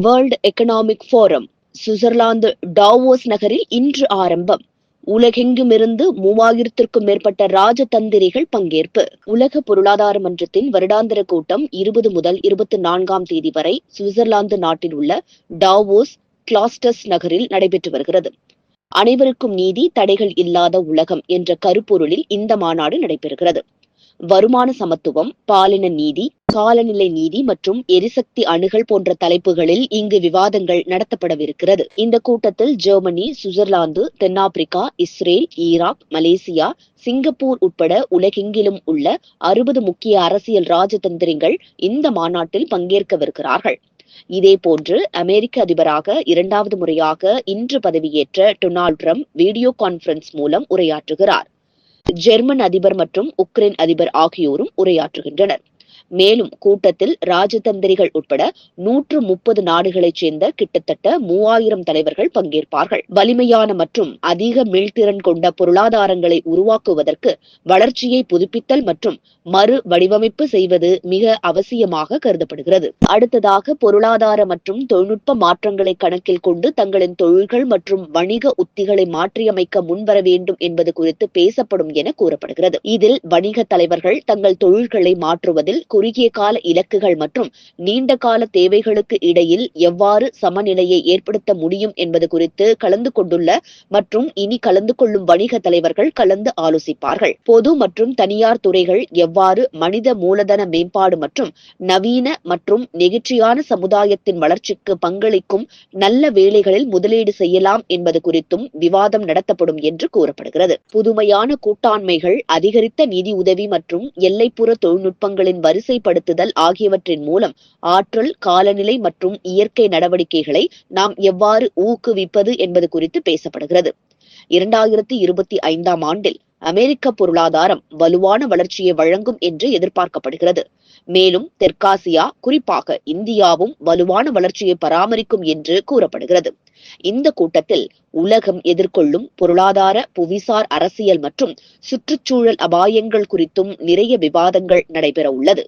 World economic forum Switzerland Davos நகரில் இன்று ஆரம்பம். உலகெங்குமிருந்து மூவாயிரத்திற்கும் மேற்பட்ட ராஜதந்திரிகள் பங்கேற்பு. உலக பொருளாதார மன்றத்தின் வருடாந்திர கூட்டம் இருபது முதல் இருபத்தி நான்காம் தேதி வரை சுவிட்சர்லாந்து நாட்டில் உள்ள டாவோஸ் கிளாஸ்டஸ் நகரில் நடைபெற்று வருகிறது. அனைவருக்கும் நீதி தடைகள் இல்லாத உலகம் என்ற கருப்பொருளில் இந்த மாநாடு நடைபெறுகிறது. வருமான சமத்துவம் பாலின நீதி காலநிலை நீதி மற்றும் எரிசக்தி அணுகல் போன்ற தலைப்புகளில் இங்கு விவாதங்கள் நடத்தப்படவிருக்கிறது. இந்த கூட்டத்தில் ஜெர்மனி சுவிட்சர்லாந்து தென்னாப்பிரிக்கா இஸ்ரேல் ஈராக் மலேசியா சிங்கப்பூர் உட்பட உலகெங்கிலும் உள்ள அறுபது முக்கிய அரசியல் ராஜதந்திரிகள் இந்த மாநாட்டில் பங்கேற்கவிருக்கிறார்கள். இதேபோன்று அமெரிக்க அதிபராக இரண்டாவது முறையாக இன்று பதவியேற்ற டொனால்ட் ட்ரம்ப் வீடியோ கான்பரன்ஸ் மூலம் உரையாற்றுகிறார். ஜெர்மன் அதிபர் மற்றும் உக்ரைன் அதிபர் ஆகியோரும் உரையாற்றுகின்றனர். மேலும் கூட்டத்தில் ராஜதந்திரிகள் உட்பட நூற்று முப்பது நாடுகளைச் சேர்ந்த கிட்டத்தட்ட மூவாயிரம் தலைவர்கள் பங்கேற்பார்கள். வலிமையான மற்றும் அதிக மீள்திறன் கொண்ட பொருளாதாரங்களை உருவாக்குவதற்கு வளர்ச்சியை புதுப்பித்தல் மற்றும் மறு வடிவமைப்பு செய்வது மிக அவசியமாக கருதப்படுகிறது. அடுத்ததாக பொருளாதார மற்றும் தொழில்நுட்ப மாற்றங்களை கணக்கில் கொண்டு தங்களின் தொழில்கள் மற்றும் வணிக உத்திகளை மாற்றியமைக்க முன்வர வேண்டும் என்பது குறித்து பேசப்படும் என கூறப்படுகிறது. இதில் வணிக தலைவர்கள் தங்கள் தொழில்களை மாற்றுவதில் குறுகிய கால இலக்குகள் மற்றும் நீண்ட கால தேவைகளுக்கு இடையில் எவ்வாறு சமநிலையை ஏற்படுத்த முடியும் என்பது குறித்து கலந்து கொண்டுள்ள மற்றும் இனி கலந்து கொள்ளும் வணிக தலைவர்கள் கலந்து ஆலோசிப்பார்கள். பொது மற்றும் தனியார் துறைகள் எவ்வாறு மனித மூலதன மேம்பாடு மற்றும் நவீன மற்றும் நெகிழ்ச்சியான சமுதாயத்தின் வளர்ச்சிக்கு பங்களிக்கும் நல்ல வேலைகளில் முதலீடு செய்யலாம் என்பது குறித்தும் விவாதம் நடத்தப்படும் என்று கூறப்படுகிறது. புதுமையான கூட்டாண்மைகள் அதிகரித்த நிதி உதவி மற்றும் எல்லைப்புற தொழில்நுட்பங்களின் வரிசை வரிசைப்படுத்துதல் ஆகியவற்றின் மூலம் ஆற்றல் காலநிலை மற்றும் இயற்கை நடவடிக்கைகளை நாம் எவ்வாறு ஊக்குவிப்பது என்பது குறித்து பேசப்படுகிறது. இரண்டாயிரத்தி இருபத்தி ஐந்தாம் ஆண்டில் அமெரிக்க பொருளாதாரம் வலுவான வளர்ச்சியை வழங்கும் என்று எதிர்பார்க்கப்படுகிறது. மேலும் தெற்காசியா குறிப்பாக இந்தியாவும் வலுவான வளர்ச்சியை பராமரிக்கும் என்று கூறப்படுகிறது. இந்த கூட்டத்தில் உலகம் எதிர்கொள்ளும் பொருளாதார புவிசார் அரசியல் மற்றும் சுற்றுச்சூழல் அபாயங்கள் குறித்தும் நிறைய விவாதங்கள் நடைபெற உள்ளது.